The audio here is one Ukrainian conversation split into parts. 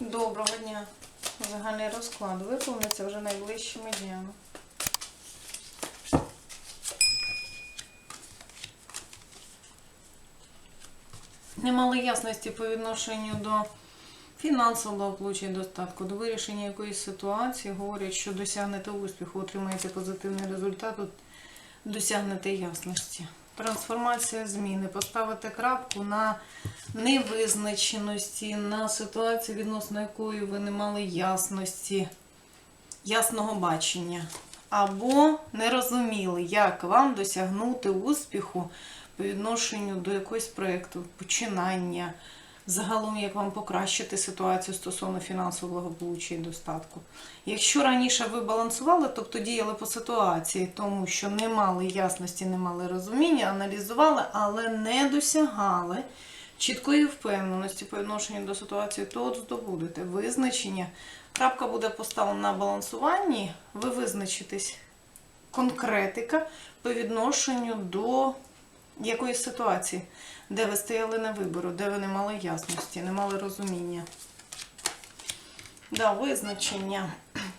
Доброго дня. Загальний розклад виповниться вже найближчими днями. Не мали ясності по відношенню до фінансового благополуччя достатку, до вирішення якоїсь ситуації. Говорять, що досягнете успіху, отримаєте позитивний результат, досягнете ясності. Трансформація зміни, поставити крапку на невизначеності, на ситуацію, відносно якої ви не мали ясності, ясного бачення. Або не розуміли, як вам досягнути успіху по відношенню до якогось проєкту, починання, загалом як вам покращити ситуацію стосовно фінансового благополуччя і достатку. Якщо раніше ви балансували, тобто діяли по ситуації, тому що не мали ясності, не мали розуміння, аналізували, але не досягали чіткої впевненості по відношенню до ситуації, то от здобудете визначення. Крапка буде поставлена на балансуванні, ви визначитесь конкретика по відношенню до якоїсь ситуації, де ви стояли на вибору, де ви не мали ясності, не мали розуміння. Да, визначення.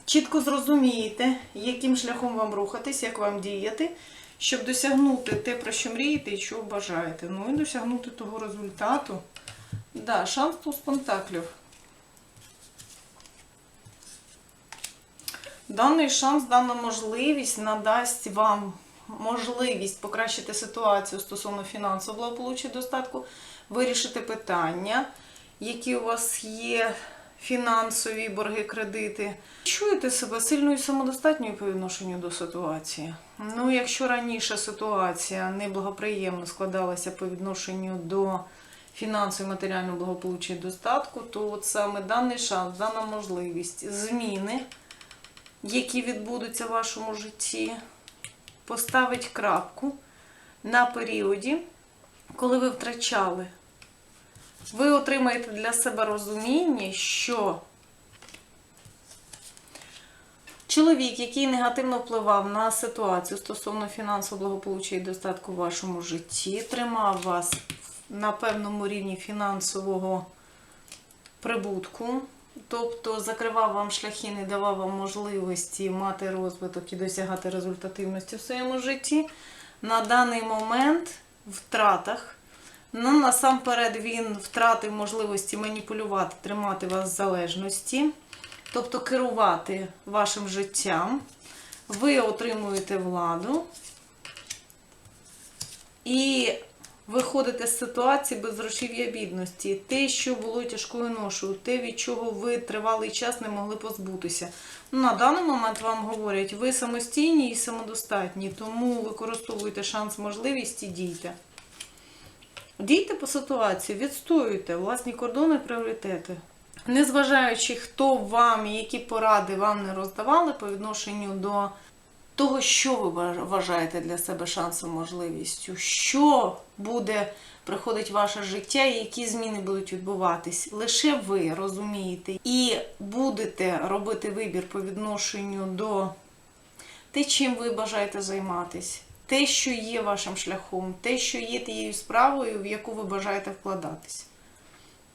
Чітко зрозумієте, яким шляхом вам рухатись, як вам діяти, щоб досягнути те, про що мрієте і чого бажаєте. Ну і досягнути того результату. Да, шанс туз пентаклів. Даний шанс, дана можливість надасть вам можливість покращити ситуацію стосовно фінансового благополуччя достатку, вирішити питання, які у вас є фінансові борги, кредити. Чуєте себе сильною самодостатньою по відношенню до ситуації. Ну, якщо раніше ситуація неблагоприємно складалася по відношенню до фінансового і матеріального благополуччя і достатку, то от саме даний шанс, дана можливість зміни, які відбудуться в вашому житті, поставить крапку на періоді, коли ви втрачали. Ви отримаєте для себе розуміння, що чоловік, який негативно впливав на ситуацію стосовно фінансового благополуччя і достатку в вашому житті, тримав вас на певному рівні фінансового прибутку, тобто закривав вам шляхи, не давав вам можливості мати розвиток і досягати результативності в своєму житті. На даний момент в втратах. Ну, насамперед він втратив можливості маніпулювати, тримати вас в залежності, тобто керувати вашим життям. Ви отримуєте владу і виходите з ситуації без грошів'я бідності. Те, що було тяжкою ношою, те, від чого ви тривалий час не могли позбутися. Ну, на даний момент вам говорять, ви самостійні і самодостатні, тому використовуйте шанс, можливість і дійте. Дійте по ситуації, відстоюйте власні кордони, пріоритети. Незважаючи, хто вам і які поради вам не роздавали по відношенню до того, що ви вважаєте для себе шансом, можливістю, що буде приходить ваше життя і які зміни будуть відбуватись. Лише ви розумієте і будете робити вибір по відношенню до те, чим ви бажаєте займатися те, що є вашим шляхом, те, що є тією справою, в яку ви бажаєте вкладатись.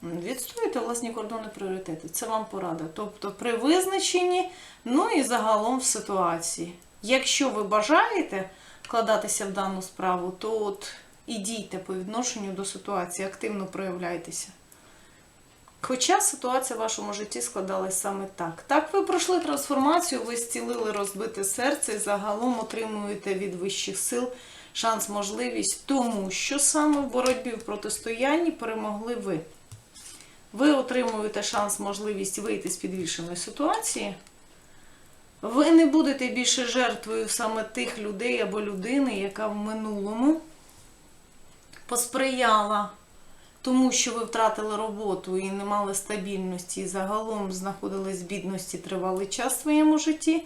Відстоюйте власні кордони пріоритети. Це вам порада. Тобто при визначенні, ну і загалом в ситуації. Якщо ви бажаєте вкладатися в дану справу, то от і дійте по відношенню до ситуації, активно проявляйтеся. Хоча ситуація в вашому житті складалась саме так. Так, ви пройшли трансформацію, ви зцілили розбите серце і загалом отримуєте від вищих сил шанс, можливість, тому що саме в боротьбі в протистоянні перемогли ви. Ви отримуєте шанс, можливість вийти з підвішеної ситуації. Ви не будете більше жертвою саме тих людей або людини, яка в минулому посприяла тому що ви втратили роботу і не мали стабільності, і загалом знаходились в бідності тривалий час в своєму житті.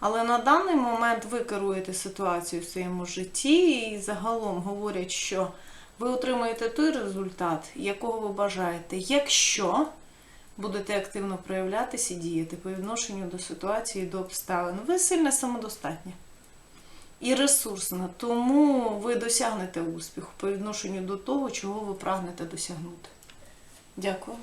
Але на даний момент ви керуєте ситуацією в своєму житті і загалом говорять, що ви отримаєте той результат, якого ви бажаєте, якщо будете активно проявлятися і діяти по відношенню до ситуації, до обставин. Ви сильно самодостатні і ресурсна, тому ви досягнете успіху по відношенню до того, чого ви прагнете досягнути. Дякую.